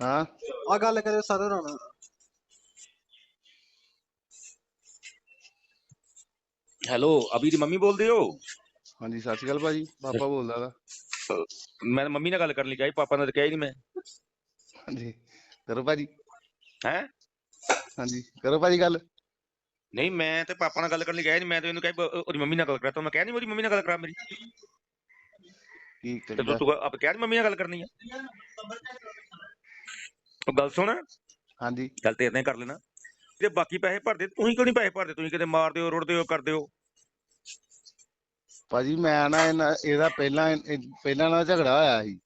ਹਾਂ। ਆ ਗੱਲ ਕਰਿਓ ਸਾਰੇ ਨਾਲ ਹੈਲੋ ਅਭੀ ਦੀ ਮੰਮੀ ਬੋਲਦੇ ਹੋ? ਹਾਂਜੀ ਸਤਿ ਸ਼੍ਰੀ ਅਕਾਲ ਭਾਜੀ ਪਾਪਾ ਬੋਲਦਾ ਵਾ। ਮੈਂ ਮੰਮੀ ਨਾਲ ਗੱਲ ਕਰਨ ਲਈ ਕਿਹਾ ਪਾਪਾ ਨਾਲ ਤਾਂ ਕਿਹਾ ਹੀ ਨਹੀਂ ਮੈਂ। ਹਾਂਜੀ ਕਰੋ ਭਾਜੀ। ਹੈ? ਹਾਂਜੀ ਕਰੋ ਭਾਜੀ ਗੱਲ। ਨਹੀਂ ਮੈਂ ਤੇ ਪਾਪਾ ਨਾਲ ਗੱਲ ਕਰਨ ਲਈ ਗਿਆ ਨਹੀਂ ਮੈਂ ਤੇ ਇਹਨੂੰ ਕਿਹਾ ਉਹਦੀ ਮੰਮੀ ਨਾਲ ਗੱਲ ਕਰਾ ਤਾ ਮੈਂ ਕਿਹਾ ਨਹੀਂ ਉਹਦੀ ਮੰਮੀ ਨਾਲ ਗੱਲ ਕਰਾ ਮੇਰੀ। ਕੀ ਤੇ ਤੂੰ ਆਪ ਕਿਹਾ ਮੰਮੀ ਨਾਲ ਗੱਲ ਕਰਨੀ ਆ? ਉਹ ਗੱਲ ਸੁਣ। ਹਾਂਜੀ। ਗੱਲ ਤੇ ਇਦਾਂ ਹੀ ਕਰ ਲੈਣਾ। ਤੇ ਬਾਕੀ ਪੈਸੇ ਭਰਦੇ ਤੁਸੀਂ ਕਿਉਂ ਨਹੀਂ ਪੈਸੇ ਭਰਦੇ? ਤੁਸੀਂ ਕਿਤੇ ਮਾਰਦੇ ਹੋ ਰੁੜਦੇ ਹੋ ਕਰਦੇ ਹੋ। ਭਾਜੀ ਮੈਂ ਨਾ ਇਹਨਾਂ- ਇਹਦਾ ਪਹਿਲਾਂ ਇਹ- ਪਹਿਲਾਂ ਨਾਲ ਝਗੜਾ ਹੋਇਆ ਸੀ।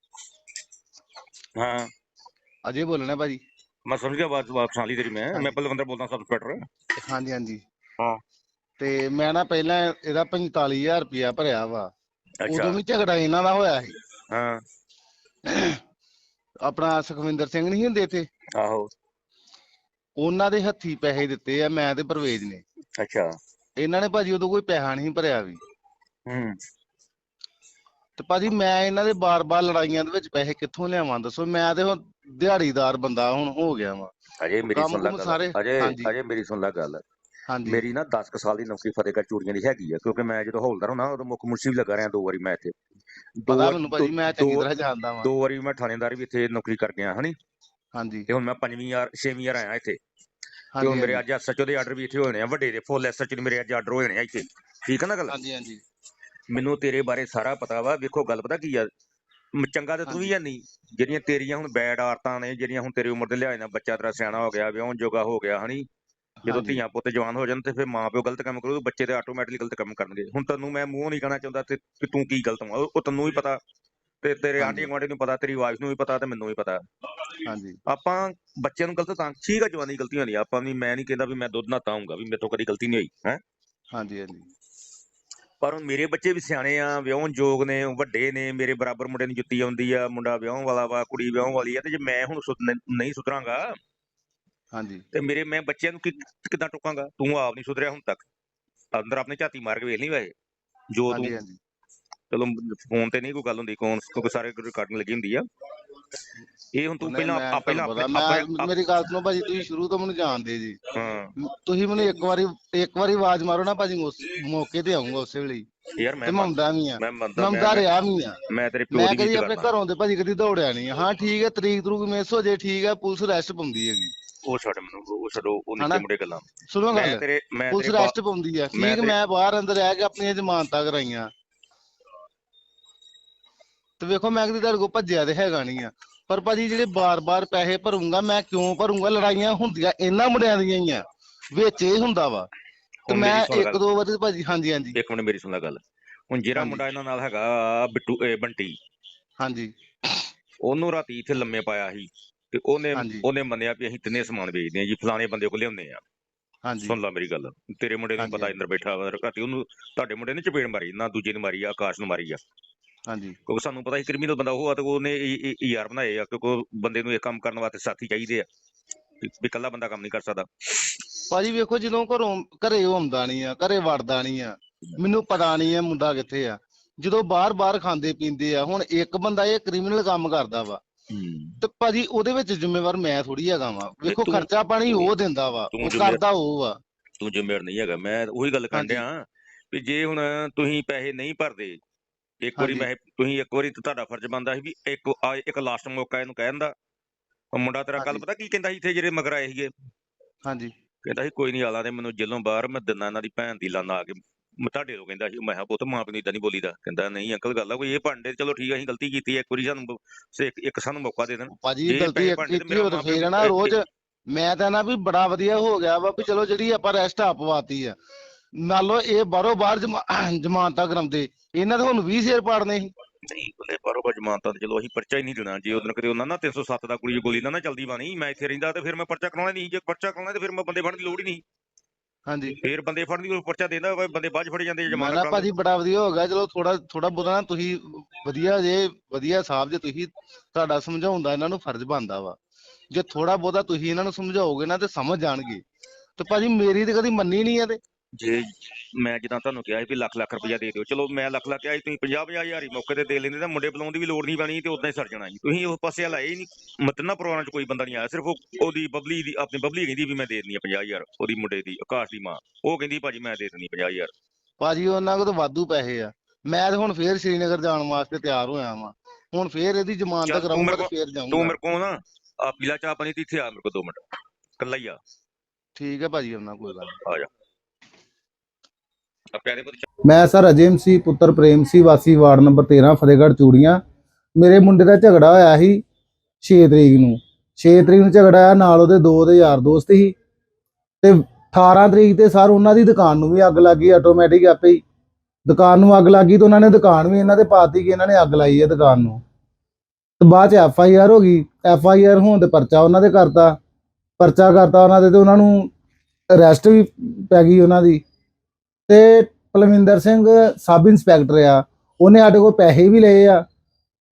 ਹਾਂ। ਅਜੇ ਬੋਲਣਾ ਭਾਜੀ। ਮੈਂ ਸਮਝ ਗਿਆ ਬਾਤ ਬਾਤ ਸੁਣ ਲਈ ਤੇਰੀ ਮੈਂ। ਮੈਂ ਬਲਵੰਦਰ ਬੋਲਦਾ ਸਬ ਇੰਸਪੈਕਟਰ ਹਾਂਜੀ ਹਾਂਜੀ। ਹਾਂ। ਤੇ ਮੈਂ ਨਾ ਪਹਿਲਾਂ ਇਹਦਾ 45000 ਰੁਪਇਆ ਭਰਿਆ ਵਾ। ਅੱਛਾ। ਉਦੋਂ ਵੀ ਝਗੜਾ ਇਹਨਾਂ ਦਾ ਹੋਇਆ ਸੀ। ਹਾਂ। ਆਪਣਾ ਸੁਖਵਿੰਦਰ ਸਿੰਘ ਨਹੀਂ ਹੁੰਦੇ ਇੱਥੇ? ਆਹੋ। ਉਹਨਾਂ ਦੇ ਹੱਥੀ ਪੈਸੇ ਦਿੱਤੇ ਆ ਮੈਂ ਤੇ ਪਰਵੇਜ ਨੇ। ਅੱਛਾ। ਇਹਨਾਂ ਨੇ ਭਾਜੀ ਉਦੋਂ ਕੋਈ ਪੈਸਾ ਨਹੀਂ ਭਰਿਆ ਵੀ। ਹੂੰ। ਤੇ ਭਾਜੀ ਮੈਂ ਇਹਨਾਂ ਦੇ ਬਾਰ-ਬਾਰ ਲੜਾਈਆਂ ਦੇ ਵਿੱਚ ਪੈਸੇ ਕਿੱਥੋਂ ਲਿਆਵਾਂ ਦੱਸੋ? ਮੈਂ ਤੇ ਹੁਣ ਦਿਹਾੜੀਦਾਰ ਬੰਦਾ ਹੁਣ ਹੋ ਗਿਆ ਵਾਂ। ਅਜੇ ਮੇਰੀ ਸੁਣ ਲੈ ਗੱਲ। ਅਜੇ ਮੇਰੀ ਸੁਣ ਲੈ ਗੱਲ। ਹਾਂਜੀ। ਮੇਰੀ ਨਾ 10 ਕੁ ਸਾਲ ਦੀ ਨੌਕਰੀ ਫਤਿਹਗੜ੍ਹ ਚੂੜੀਆਂ ਦੀ ਹੈਗੀ ਆ ਕਿਉਂਕਿ ਮੈਂ ਜਦੋਂ ਹੌਲਦਾਰ ਹੁਣਾ ਉਦੋਂ ਮੁੱਖ ਮੁਨਸੀ ਵੀ ਲੱਗਾ ਰਿਹਾ ਦੋ ਵਾਰੀ ਮੈਂ ਇੱਥੇ। ਦੋ ਪਤਾ ਵਾਰ- ਮੈਨੂੰ ਭਾਜੀ ਮੈਂ ਚੰਗੀ ਤਰ੍ਹਾਂ ਜਾਣਦਾ ਵਾਂ। ਦੋ ਵਾਰੀ ਮੈਂ ਥਾਣੇਦਾਰ ਵੀ ਇੱਥੇ ਨੌਕਰੀ ਕਰ ਗਿਆ ਹਨੀ। ਹਾਂਜੀ। ਤੇ ਹੁਣ ਮੈਂ ਪੰਜਵੀਂ ਵਾਰ ਛੇਵੀਂ ਵਾਰ ਆਇਆ ਇੱਥੇ। ਤੇ ਹੁਣ ਮੇਰੇ ਅੱਜ ਐਸਐਚਓ ਦੇ ਆਰਡਰ ਵੀ ਇੱਥੇ ਹੋਣੇ ਆ ਵੱਡੇ ਦੇ ਫੁੱਲ ਐਸਐਚਓ ਦੇ ਮੇਰੇ ਅੱਜ ਆਰਡਰ ਹੋਣੇ ਆ ਇੱਥੇ। ਠੀਕ ਹੈ ਨਾ ਗੱਲ? ਹਾਂਜੀ ਹਾਂਜੀ। ਮੈਨੂੰ ਤੇਰੇ ਬਾਰੇ ਸਾਰਾ ਪਤਾ ਵਾ ਵੇਖੋ ਗੱਲ ਪਤਾ ਕੀ ਆ? ਚੰਗਾ ਤੇ ਤੂੰ ਵੀ ਹੈ ਨਹੀਂ ਜਿਹੜੀਆਂ ਤੇਰੀਆਂ ਹੁਣ ਬੈਡ ਆਦਤਾਂ ਨੇ ਜਿਹੜੀਆਂ ਹੁਣ ਤੇਰੀ ਉਮਰ ਦੇ ਲਿਹਾਜ਼ ਨਾਲ ਬੱਚਾ ਤੇਰਾ ਸਿਆਣਾ ਹੋ ਗਿਆ ਵਿਆਹਣ ਜੋਗਾ ਹੋ ਗਿਆ ਹਨੀ। ਜਦੋਂ। ਧੀਆਂ ਪੁੱਤ ਜਵਾਨ ਹੋ ਜਾਣ ਤੇ ਫਿਰ ਮਾਂ ਪਿਓ ਗਲਤ ਕੰਮ ਕਰੂ ਤੇ ਬੱਚੇ ਤੇ ਆਟੋਮੈਟਿਕਲੀ ਗਲਤ ਕੰਮ ਕਰਨਗੇ। ਹੁਣ ਤੈਨੂੰ ਮੈਂ ਮੂੰਹ ਨਹੀਂ ਕਹਿਣਾ ਚਾਹੁੰਦਾ ਤੇ ਕਿ ਤੂੰ ਕੀ ਗਲਤ ਵਾ ਉਹ ਤੈਨੂੰ ਵੀ ਪਤਾ ਤੇ ਤੇਰੇ। ਆਂਢੀ ਗੁਆਂਢੀ ਨੂੰ ਪਤਾ ਤੇਰੀ ਵਾਈਫ ਨੂੰ ਵੀ ਪਤਾ ਤੇ ਮੈਨੂੰ ਵੀ ਪਤਾ। ਹਾਂਜੀ। ਆਪਾਂ ਬੱਚਿਆਂ ਨੂੰ ਗਲਤ ਤਾਂ ਠੀਕ ਆ ਜਵਾਨੀ ਗਲਤੀਆਂ ਨਹੀਂ ਆਪਾਂ ਵੀ ਮੈਂ ਨਹੀਂ ਕਹਿੰਦਾ ਵੀ ਮੈਂ ਦੁੱਧ ਨਾ ਤਾਉਂਗਾ ਵੀ ਮੇਰੇ ਤੋਂ ਕਦੀ ਗਲਤੀ ਨਹੀਂ ਹੋਈ ਹੈ। ਹਾਂਜੀ ਹਾਂਜੀ। ਪਰ ਹੁਣ ਮੇਰੇ ਬੱਚੇ ਵੀ ਸਿਆਣੇ ਆ ਵਿਆਹਣ ਯੋਗ ਨੇ ਵੱਡੇ ਨੇ ਮੇਰੇ ਬਰਾਬਰ ਮੁੰਡੇ ਨੂੰ ਜੁੱਤੀ ਆਉਂਦੀ ਆ ਮੁੰਡਾ ਵਿਆਹਣ ਵਾਲਾ ਵਾ ਕੁੜੀ ਵਿਆਹਣ ਵਾਲੀ ਆ ਤੇ ਜੇ ਮੈਂ ਹੁਣ ਨਹੀਂ ਸੁਧਰਾਂਗਾ ਹਾਂਜੀ। ਤੇ ਮੇਰੇ ਮੈਂ ਬੱਚਿਆਂ ਨੂੰ ਕਿ- ਕਿੱਦਾਂ ਟੋਕਾਂਗਾ? ਤੂੰ ਆਪ ਨਹੀਂ ਸੁਧਰਿਆ ਹੁਣ ਤੱਕ। ਅੰਦਰ ਆਪਣੇ ਝਾਤੀ ਮਾਰ ਕੇ ਵੇਖ ਨਹੀਂ ਵੈਸੇ ਜੋ ਹਾਂਜੀ ਤੂੰ ਹਾਂਜੀ ਚਲੋ ਫੋਨ ਤੇ ਨਹੀਂ ਕੋਈ ਗੱਲ ਹੁੰਦੀ ਕੌਣ ਕਿਉਂਕਿ ਸਾਰੇ ਰਿਕਾਰਡਿੰਗ ਲੱਗੀ ਹੁੰਦੀ ਆ। ਇਹ ਹੁਣ ਤੂੰ ਨਹੀਂ, ਪਹਿਲਾਂ ਮੈਂ ਆ- ਪਹਿਲਾਂ ਤੁਹਾਨੂੰ ਆਪਣੇ ਪਤਾ, ਆਪਣੇ- ਮੈਂ ਮੇਰੀ ਗੱਲ ਸੁਣੋ ਭਾਜੀ ਤੁਸੀਂ ਸ਼ੁਰੂ ਤੋਂ ਮੈਨੂੰ ਜਾਣਦੇ ਜੀ। ਹਾਂ। ਤੁਸੀਂ ਮੈਨੂੰ ਇੱਕ ਵਾਰੀ ਇੱਕ ਵਾਰੀ ਆਵਾਜ਼ ਮਾਰੋ ਨਾ ਭਾਜੀ ਉਸ ਮੌਕੇ ਤੇ ਆਉਂਗਾ ਉਸੇ ਵੇਲੇ ਹੀ। ਯਾਰ ਤੇ ਮੈਂ ਮੈਂ ਆਉਂਦਾ ਵੀ ਆ। ਮੈਂ ਮੰਨਦਾ ਮੈਂ ਆਉਂਦਾ ਮੈਂ- ਰਿਹਾ ਵੀ ਆ। ਮੈਂ ਤੇਰੇ ਪਿਓ ਮੈਂ ਦੀ ਕਦੀ ਆਪਣੇ ਕਰਦਾ ਘਰੋਂ ਦੇ ਭਾਜੀ ਕਦੀ ਦੌੜਿਆ ਨਹੀਂ। ਹਾਂ ਠੀਕ ਹੈ ਤਰੀਕ ਤਰੂਕ ਮਿਸ ਹੋ ਜੇ ਠੀਕ ਹੈ ਪੁਲਿਸ ਰੈਸਟ ਪਾਉਂਦੀ ਹੈਗੀ। ਉਹ ਛੱਡ ਮੈਨੂੰ ਉਹ ਛੱਡੋ ਉਹ? ਨਿੱਕੇ ਮੁੰਡੇ ਗੱਲਾਂ। ਸੁਣੋ ਮੈਂ ਗੱਲ ਤੇਰੇ ਮੈਂ ਪੁਲਿਸ ਤੇਰੇ ਬਾ- ਰੈਸਟ ਪਾਉਂਦੀ ਆ। ਠੀਕ ਮੈਂ ਬਾਹਰ ਅੰਦਰ ਰਹਿ ਕੇ ਆਪਣੀਆਂ ਜ਼ਮਾਨਤਾਂ ਕਰਾਈਆਂ। ਤੇ ਵੇਖੋ ਮੈਂ ਕਦੀ ਤੁਹਾਡੇ ਕੋਲ ਭੱਜਿਆ ਤੇ ਹੈਗਾ ਨਹੀਂ ਆ। ਪਰ ਭਾਜੀ ਜਿਹੜੇ ਬਾਰ-ਬਾਰ ਪੈਸੇ ਭਰੂੰਗਾ ਮੈਂ ਕਿਉਂ ਭਰੂੰਗਾ? ਲੜਾਈਆਂ ਹੁੰਦੀਆਂ ਇਹਨਾਂ ਮੁੰਡਿਆਂ ਦੀਆਂ ਹੀ ਆ। ਵਿੱਚ ਇਹ ਹੁੰਦਾ ਵਾ। ਤੇ ਮੈਂ ਇੱਕ। ਦੋ ਵਾਰੀ ਭਾਜੀ ਹਾਂਜੀ ਹਾਂਜੀ। ਇੱਕ ਮਿੰਟ ਮੇਰੀ ਸੁਣ ਲੈ ਗੱਲ। ਹੁਣ ਜਿਹੜਾ। ਮੁੰਡਾ ਇਹਨਾਂ ਨਾਲ ਹੈਗਾ ਬਿੱਟੂ ਬੰਟੀ। ਹਾਂਜੀ। ਉਹਨੂੰ ਰਾਤੀ ਇੱਥੇ ਲੰਮੇ ਪਾਇਆ ਸੀ। ਤੇ ਉਹਨੇ ਹਾਂਜੀ। ਉਹਨੇ ਮੰਨਿਆ ਵੀ ਅਸੀਂ ਤਿੰਨੇ ਸਮਾਨ ਵੇਚਦੇ ਆ ਜੀ ਫਲਾਣੇ ਬੰਦੇ ਕੋਲ ਲਿਆਉਂਦੇ ਆ ਹਾਂਜੀ। ਸੁਣ ਲੈ ਮੇਰੀ ਗੱਲ ਤੇਰੇ ਮੁੰਡੇ ਨੂੰ ਹਾਂਜੀ, ਪਤਾ। ਇੰਦਰ ਬੈਠਾ ਵਾ ਰਾਤੀ ਉਹਨੂੰ ਤੁਹਾਡੇ ਮੁੰਡੇ ਨੇ ਚਪੇੜ ਮਾਰੀ ਨਾ ਦੂਜੇ ਨੇ ਮਾਰੀ ਆ ਆਕਾਸ਼ ਨੂੰ ਮਾਰੀ ਆ। ਹਾਂਜੀ। ਕਿਉਂਕਿ ਸਾਨੂੰ ਪਤਾ ਸੀ ਕ੍ਰਿਮੀਨਲ ਬੰਦਾ ਉਹ ਆ ਤੇ ਉਹਨੇ ਯਾਰ ਬਣਾਏ ਆ ਕਿਉਂਕਿ ਉਹ ਬੰਦੇ ਨੂੰ ਇਹ ਕੰਮ ਕਰਨ ਵਾਸਤੇ ਸਾਥੀ ਚਾਹੀਦੇ ਆ ਵੀ ਵੀ ਇਕੱਲਾ ਬੰਦਾ ਕੰਮ ਨਹੀਂ ਕਰ ਸਕਦਾ। ਭਾਜੀ ਵੇਖੋ ਜਦੋਂ ਘਰੋਂ ਘਰੇ ਉਹ ਆਉਂਦਾ ਨਹੀਂ ਆ ਘਰੇ ਵੜਦਾ ਨਹੀਂ ਆ ਮੈਨੂੰ ਪਤਾ ਨਹੀਂ ਆ ਮੁੰਡਾ ਕਿੱਥੇ ਆ। ਜਦੋਂ ਬਾਹਰ-ਬਾਹਰ ਖਾਂਦੇ ਪੀਂਦੇ ਆ ਹੁਣ ਇੱਕ ਬੰਦਾ ਇਹ ਕ੍ਰਿਮੀਨਲ ਕੰਮ ਕਰਦਾ ਵਾ ਤੇ ਭਾਜੀ ਉਹਦੇ ਵਿੱਚ ਜ਼ਿੰਮੇਵਾਰ ਮੈਂ ਥੋੜੀ ਹੈਗਾ ਵਾ ਵੇਖੋ ਖਰਚਾ ਪਾਣੀ ਉਹ ਦਿੰਦਾ ਵਾ ਉਹ ਕਰਦਾ ਉਹ ਆ ਤੂੰ ਜ਼ਿੰਮੇਵਾਰ ਨਹੀਂ ਹੈਗਾ ਮੈਂ ਉਹੀ ਗੱਲ। ਡਿਆ ਵੀ ਜੇ ਹੁਣ ਤੁਸੀਂ ਪੈਸੇ ਨਹੀਂ ਭਰਦੇ ਇੱਕ ਵਾਰੀ। ਮੈਂ ਤੁਸੀਂ ਇੱਕ ਵਾਰੀ ਤਾਂ ਤੁਹਾਡਾ ਫਰਜ਼ ਬਣਦਾ ਸੀ ਵੀ ਇੱਕ ਇੱਕ ਲਾਸਟ ਮੌਕਾ ਇਹਨੂੰ ਕਹਿਣ ਦਾ ਉਹ ਮੁੰਡਾ ਤੇਰਾ ਕੱਲ। ਪਤਾ ਕੀ ਕਹਿੰਦਾ ਸੀ ਇੱਥੇ ਜਿਹੜੇ ਮਗਰ ਆਏ ਸੀਗੇ ਹਾਂਜੀ ਕਹਿੰਦਾ ਸੀ ਕੋਈ ਨਹੀਂ ਆਲਾ ਤੇ ਮੈਨੂੰ ਜੇਲੋਂ ਬਾਹਰ ਮੈਂ ਦਿਨਾ ਇਹਨਾਂ ਦੀ ਭੈਣ ਦੀ ਲਾਨਾ ਆ ਕੇ ਤੁਹਾਡੇ ਤੋਂ ਕਹਿੰਦਾ ਸੀ ਮੈਂ ਕਿਹਾ ਪੁੱਤ ਮਾਂ ਪਿਓ ਨੂੰ ਇਦਾਂ ਨਹੀਂ ਬੋਲੀਦਾ। ਕਹਿੰਦਾ ਨਹੀਂ ਅੰਕਲ ਗੱਲ ਆ ਕੋਈ ਇਹ ਭਾਂਡੇ ਚਲੋ ਠੀਕ ਆ ਅਸੀਂ ਗਲਤੀ ਕੀਤੀ ਹੈ, ਇੱਕ ਵਾਰੀ ਸਾਨੂੰ ਬ- ਸੇ ਇੱਕ ਇੱਕ ਸਾਨੂੰ ਮੌਕਾ ਦੇ ਦੇਣ। ਭਾਜੀ ਜੇ ਗਲਤੀ ਤੇ ਕੀਤੀ ਮੇਰਾ ਤਾਂ ਫੇਰ ਨਾ ਰੋਜ਼। ਮੈਂ ਤਾਂ ਨਾ ਵੀ ਬੜਾ ਵਧੀਆ ਹੋ ਗਿਆ ਵਾ ਵੀ ਚਲੋ ਜਿਹੜੀ ਆਪਾਂ ਰੈਸਟ ਆ ਪਵਾਤੀ ਆ। ਨਾਲੋਂ ਇਹ ਬਾਹਰੋਂ ਬਾਹਰ ਜਮਾ- ਜ਼ਮਾਨਤਾਂ ਕਰਾਉਂਦੇ ਇਹਨਾਂ ਦੇ ਹੁਣ 20 ਸ਼ੇਰ ਪਾੜਨੇ ਸੀ। ਨਹੀਂ ਬਲੇ ਪਰੋ ਜਮਾਨਤਾਂ ਤੇ ਚਲੋ ਅਸੀਂ ਪਰਚਾ ਹੀ ਨਹੀਂ ਦੇਣਾ। ਜੇ ਉਹਦਨ ਕਦੇ ਉਹਨਾਂ ਨਾ 307 ਦਾ ਕੁੜੀ ਦੀ ਗੋਲੀ ਨਾ ਨਾ ਚਲਦੀ ਬਾਣੀ ਮੈਂ ਇੱਥੇ ਰਹਿੰਦਾ ਤੇ ਫਿਰ ਮੈਂ ਪਰਚਾ ਕਰਾਉਣਾ ਨਹੀਂ ਜੇ ਪਰਚਾ ਕਰਾਉਣਾ ਤੇ ਫਿਰ ਮੈਂ ਬੰਦੇ ਫੜਨ ਦੀ ਲੋੜ ਹੀ ਨਹੀਂ। ਹਾਂਜੀ। ਫਿਰ ਬੰਦੇ ਫੜਨ ਦੀ ਕੋਈ ਪਰਚਾ ਦੇਂਦਾ ਵਾ, ਬੰਦੇ ਬਾਅਦ 'ਚ ਫੜੇ ਜਾਂਦੇ ਮੈਂ ਜਮਾਨਤ ਨਾ ਕਰਾਉਂਦੇ ਭਾਜੀ ਬੜਾ ਵਧੀਆ ਹੋ ਗਿਆ। ਚਲੋ ਥੋੜਾ ਥੋੜਾ ਬਹੁਤਾ ਨਾ ਤੁਸੀਂ ਵਧੀਆ ਜੇ ਵਧੀਆ ਸਾਹਿਬ ਜੇ ਤੁਸੀਂ ਤੁਹਾਡਾ ਸਮਝਾਉਣ ਦਾ ਇਹਨਾਂ ਨੂੰ ਫਰਜ਼ ਬਣਦਾ ਵਾ। ਜੇ ਥੋੜਾ ਬਹੁਤਾ ਤੁਸੀਂ ਇਹਨਾਂ ਨੂੰ ਸਮਝਾਓਗੇ ਨਾ ਤੇ ਸਮਝ ਜਾਣਗੇ। ਤੇ ਭਾਜੀ ਮੇਰੀ ਤੇ ਕਦੀ ਮੰਨੀ ਨਹੀਂ ਆ ਤੇ। ਜੇ ਮੈਂ ਜਿੱਦਾਂ ਤੁਹਾਨੂੰ ਕਿਹਾ ਸੀ ਵੀ ਲੱਖ ਲੱਖ ਰੁਪਇਆ ਦੇ ਦਿਓ ਚਲੋ ਮੈਂ ਲੱਖ ਲੱਖ ਕਿਹਾ ਸੀ ਤੁਸੀਂ 50 50 ਹਜ਼ਾਰ ਹੀ ਮੌਕੇ ਤੇ ਦੇ ਲੈਂਦੇ ਤਾਂ ਮੁੰਡੇ ਬੁਲਾਉਣ ਦੀ ਵੀ ਲੋੜ ਨਹੀਂ ਪੈਣੀ ਤੇ ਉਦਾਂ ਹੀ ਸਰ ਜਾਣਾ ਸੀ ਤੁਸੀਂ ਉਸ ਪਾਸੇ ਲਾਏ ਹੀ ਨਹੀਂ ਮਤਨਾ ਪਰਿਵਾਰਾਂ 'ਚ ਕੋਈ ਬੰਦਾ ਨਹੀਂ ਆਇਆ ਸਿਰਫ ਉਹ- ਉਹਦੀ ਬਬਲੀ ਦੀ ਆਪਣੀ ਬਬਲੀ ਕਹਿੰਦੀ ਵੀ ਮੈਂ ਦੇ ਦਿੰਦੀ ਆ 50 ਹਜ਼ਾਰ ਉਹਦੀ ਮੁੰਡੇ ਦੀ ਆਕਾਸ਼ ਦੀ ਮਾਂ ਉਹ ਕਹਿੰਦੀ ਭਾਜੀ ਮੈਂ ਦੇ ਦਿੰਦੀ 50 ਹਜ਼ਾਰ। ਭਾਜੀ ਉਹਨਾਂ ਕੋਲ ਤਾਂ ਵਾਧੂ ਪੈਸੇ ਆ। ਮੈਂ ਤਾਂ ਹੁਣ ਫੇਰ ਸ਼੍ਰੀਨਗਰ ਜਾਣ ਵਾਸਤੇ ਤਿਆਰ ਹੋਇਆ ਵਾਂ। ਹੁਣ ਫੇਰ ਇਹਦੀ ਜ਼ਮਾਨਤ ਚੱਲ ਤੂੰ ਕਰਾਉਂਗਾ ਮੇਰੇ ਤੇ ਕੋਲ- ਫੇਰ ਤੂੰ ਜਾਊਂਗਾ ਮੇਰੇ ਕੋਲ ਨਾ ਆ ਪੀਲਾ ਚਾਹ ਪਾਣੀ ਤੇ ਇੱਥੇ ਆ ਮੇਰੇ ਕੋਲ 2 ਮਿੰਟ। ਕੱਲਾ ਹੀ ਆ। ਠੀਕ ਹੈ ਭਾਜੀ ਉਹਨਾਂ ਗੱਲ ਨੀ। ਆ ਜਾ। ਪਿਆਰੇ ਪੁੱਤ ਮੈਂ ਸਰ ਅਜੇਮ ਸੀ, ਪੁੱਤਰ ਪ੍ਰੇਮ ਸੀ, ਵਾਸੀ ਵਾਰਡ ਨੰਬਰ 13 ਫਤਿਹਗੜ੍ਹ ਚੂੜੀਆਂ। ਮੇਰੇ ਮੁੰਡੇ ਦਾ ਝਗੜਾ ਹੋਇਆ ਸੀ 6 ਤਰੀਕ ਨੂੰ। 6 ਤਰੀਕ ਨੂੰ ਝਗੜਾ ਹੋਇਆ, ਨਾਲ ਉਹਦੇ ਦੋ ਦੇ ਯਾਰ ਦੋਸਤ ਸੀ। ਤੇ 18 ਤਰੀਕ ਤੇ ਸਰ ਉਹਨਾਂ ਦੀ ਦੁਕਾਨ ਨੂੰ ਵੀ ਅੱਗ ਲੱਗ ਗਈ ਆਟੋਮੈਟਿਕ ਆਪੇ ਹੀ। ਦੁਕਾਨ ਨੂੰ ਅੱਗ ਲੱਗ ਗਈ ਤੇ ਉਹਨਾਂ ਨੇ ਦੁਕਾਨ ਵੀ ਇਹਨਾਂ ਦੇ ਪਾਤੀ ਕਿ ਇਹਨਾਂ ਨੇ ਅੱਗ ਲਾਈ ਹੈ ਦੁਕਾਨ ਨੂੰ। ਤੇ ਬਾਅਦ ਚ ਐਫ ਆਈ ਆਰ ਹੋ ਗਈ। ਐਫ ਆਈ ਆਰ ਹੋਣ ਤੇ ਪਰਚਾ ਉਹਨਾਂ ਦੇ ਕਰਤਾ। ਪਰਚਾ ਕਰਤਾ ਉਹਨਾਂ ਦੇ ਤੇ ਉਹਨਾਂ ਨੂੰ ਅਰੈਸਟ ਵੀ ਪੈ ਗਈ ਉਹਨਾਂ ਦੀ। ਤੇ ਪਲਵਿੰਦਰ ਸਿੰਘ ਸਬ ਇੰਸਪੈਕਟਰ ਆ, ਉਹਨੇ ਸਾਡੇ ਕੋਲ ਪੈਸੇ ਵੀ ਲਏ ਆ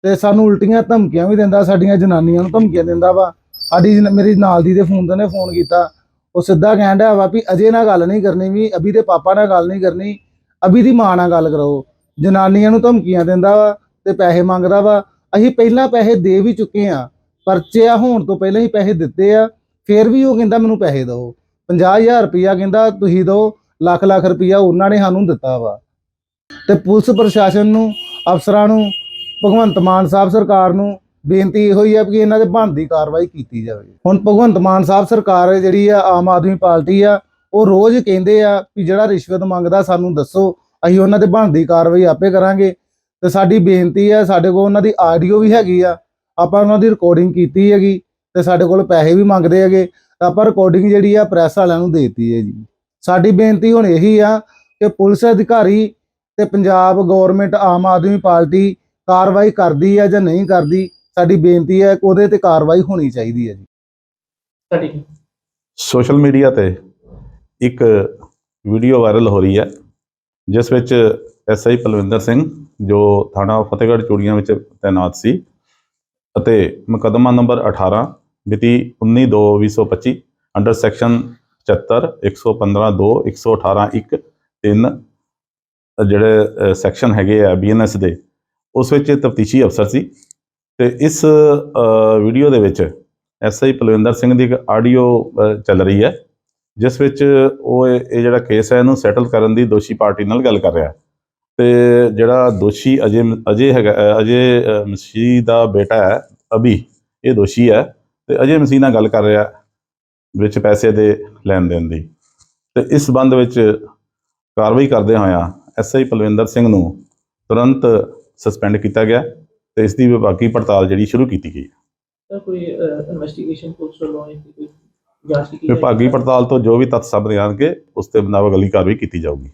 ਤੇ ਸਾਨੂੰ ਉਲਟੀਆਂ ਧਮਕੀਆਂ ਵੀ ਦਿੰਦਾ, ਸਾਡੀਆਂ ਜਨਾਨੀਆਂ ਨੂੰ ਧਮਕੀਆਂ ਦਿੰਦਾ ਵਾ। ਸਾਡੀ ਮੇਰੀ ਨਾਲ ਦੀ ਦੇ ਫੋਨ ਤੇ ਨੇ ਫੋਨ ਕੀਤਾ। ਉਹ ਸਿੱਧਾ ਕਹਿਣ ਡਿਆ ਵਾ ਵੀ ਅਜੇ ਨਾਲ ਗੱਲ ਨਹੀਂ ਕਰਨੀ ਵੀ, ਅਭੀ ਦੇ ਪਾਪਾ ਨਾਲ ਗੱਲ ਨਹੀਂ ਕਰਨੀ, ਅਭੀ ਦੀ ਮਾਂ ਨਾਲ ਗੱਲ ਕਰੋ। ਜਨਾਨੀਆਂ ਨੂੰ ਧਮਕੀਆਂ ਦਿੰਦਾ ਵਾ ਤੇ ਪੈਸੇ ਮੰਗਦਾ ਵਾ। ਅਸੀਂ ਪਹਿਲਾਂ ਪੈਸੇ ਦੇ ਵੀ ਚੁੱਕੇ ਆ ਪਰਚਿਆ ਹੋਣ ਤੋਂ ਪਹਿਲਾਂ ਹੀ ਪੈਸੇ ਦਿੱਤੇ ਆ, ਫਿਰ ਵੀ ਉਹ ਕਹਿੰਦਾ ਮੈਨੂੰ ਪੈਸੇ ਦਿਓ। 50000 ਰੁਪਇਆ ਕਹਿੰਦਾ ਤੁਸੀਂ ਦਿਓ ਲੱਖ ਲੱਖ ਰੁਪਈਆ ਉਹਨਾਂ ਨੇ ਸਾਨੂੰ ਦਿੱਤਾ ਵਾ। ਤੇ ਪੁਲਿਸ ਪ੍ਰਸ਼ਾਸਨ ਨੂੰ, ਅਫਸਰਾਂ ਨੂੰ, ਭਗਵੰਤ ਮਾਨ ਸਾਹਿਬ ਸਰਕਾਰ ਨੂੰ ਬੇਨਤੀ ਇਹੋ ਹੀ ਆ ਕਿ ਇਹਨਾਂ ਦੇ ਬਣਦੀ ਕਾਰਵਾਈ ਕੀਤੀ ਜਾਵੇ। ਹੁਣ ਭਗਵੰਤ ਮਾਨ ਸਾਹਿਬ ਸਰਕਾਰ ਜਿਹੜੀ ਆ, ਆਮ ਆਦਮੀ ਪਾਰਟੀ ਆ, ਉਹ ਰੋਜ਼ ਕਹਿੰਦੇ ਆ ਕਿ ਜਿਹੜਾ ਰਿਸ਼ਵਤ ਮੰਗਦਾ ਸਾਨੂੰ ਦੱਸੋ, ਅਸੀਂ ਉਹਨਾਂ ਤੇ ਬਣਦੀ ਕਾਰਵਾਈ ਆਪੇ ਕਰਾਂਗੇ। ਤੇ ਸਾਡੀ ਬੇਨਤੀ ਆ, ਸਾਡੇ ਕੋਲ ਉਹਨਾਂ ਦੀ ਆਡੀਓ ਵੀ ਹੈਗੀ ਆ, ਆਪਾਂ ਉਹਨਾਂ ਦੀ ਰਿਕਾਰਡਿੰਗ ਕੀਤੀ ਹੈਗੀ, ਤੇ ਸਾਡੇ ਕੋਲ ਪੈਸੇ ਵੀ ਮੰਗਦੇ ਹੈਗੇ, ਤਾਂ ਆਪਾਂ ਰਿਕਾਰਡਿੰਗ ਜਿਹੜੀ ਆ, ਪ੍ਰੈਸ ਵਾਲਿਆਂ ਨੂੰ ਦੇਤੀ ਹੈ ਜੀ। ਸਾਡੀ ਬੇਨਤੀ ਹੁਣ ਇਹੀ ਆ ਕਿ ਪੁਲਿਸ ਅਧਿਕਾਰੀ ਤੇ ਪੰਜਾਬ ਗਵਰਨਮੈਂਟ ਆਮ ਆਦਮੀ ਪਾਰਟੀ ਕਾਰਵਾਈ ਕਰਦੀ ਹੈ ਜਾਂ ਨਹੀਂ ਕਰਦੀ ਸਾਡੀ ਬੇਨਤੀ ਹੈ ਕਿ ਉਹਦੇ ਤੇ ਕਾਰਵਾਈ ਹੋਣੀ ਚਾਹੀਦੀ ਹੈ ਜੀ। ਤੁਹਾਡੀ ਸੋਸ਼ਲ ਮੀਡੀਆ ਤੇ ਇੱਕ ਵੀਡੀਓ ਵਾਇਰਲ ਹੋ ਰਹੀ ਹੈ ਜਿਸ ਵਿੱਚ ਐਸਆਈ ਪਲਵਿੰਦਰ ਸਿੰਘ ਜੋ ਥਾਣਾ ਫਤਿਹਗੜ੍ਹ ਚੂੜੀਆਂ ਵਿੱਚ ਤਾਇਨਾਤ ਸੀ ਅਤੇ ਮੁਕੱਦਮਾ ਨੰਬਰ 18 ਮਿਤੀ 19/2/2025 ਅੰਡਰ ਸੈਕਸ਼ਨ 75 115 2 118 1 3 ਜਿਹੜੇ ਸੈਕਸ਼ਨ ਹੈਗੇ ਆ ਬੀਐਨਐਸ ਦੇ, ਉਸ ਵਿੱਚ ਤਫਤੀਸ਼ੀ ਅਫਸਰ ਸੀ ਤੇ ਇਸ ਵੀਡੀਓ ਦੇ ਵਿੱਚ ਐਸਆਈ ਪਲਵਿੰਦਰ ਸਿੰਘ ਦੀ ਇੱਕ ਆਡੀਓ ਚੱਲ ਰਹੀ ਹੈ, ਜਿਸ ਵਿੱਚ ਉਹ ਇਹ ਜਿਹੜਾ ਕੇਸ ਹੈ ਇਹਨੂੰ ਸੈਟਲ ਕਰਨ ਦੀ ਦੋਸ਼ੀ ਪਾਰਟੀ ਨਾਲ ਗੱਲ ਕਰ ਰਿਹਾ ਹੈ। ਤੇ ਜਿਹੜਾ ਦੋਸ਼ੀ ਅਜੇ ਅਜੇ ਹੈਗਾ ਅਜੇ ਮਸੀਹ ਦਾ ਬੇਟਾ ਹੈ, ਅਭੀ, ਇਹ ਦੋਸ਼ੀ ਹੈ ਤੇ ਅਜੇ ਮਸੀਹ ਨਾਲ ਗੱਲ ਕਰ ਰਿਹਾ ਵਿੱਚ ਪੈਸੇ ਦੇ ਲੈਣ ਦੇਣ ਦੀ। ਤੇ ਇਸ ਸੰਬੰਧ ਵਿੱਚ ਕਾਰਵਾਈ ਕਰਦੇ ਹੋਇਆ ਐਸਆਈ ਪਲਵਿੰਦਰ ਸਿੰਘ ਨੂੰ ਤੁਰੰਤ ਸਸਪੈਂਡ ਕੀਤਾ ਗਿਆ ਤੇ ਇਸ ਦੀ ਵਿਭਾਗੀ ਪੜਤਾਲ ਜਿਹੜੀ ਸ਼ੁਰੂ ਕੀਤੀ ਗਈ। ਹੈ ਕੋਈ ਇਨਵੈਸਟੀਗੇਸ਼ਨ ਪੁਲਿਸ ਵੱਲੋਂ ਕੋਈ ਜਾਂਚ ਕੀਤੀ? ਵਿਭਾਗੀ ਪੜਤਾਲ ਤੋਂ ਜੋ ਵੀ ਤੱਥ ਸਾਹਮਣੇ ਆਉਣਗੇ ਉਸ ਤੇ ਮੁਤਾਬਕ ਅਗਲੀ ਕਾਰਵਾਈ ਕੀਤੀ ਜਾਊਗੀ।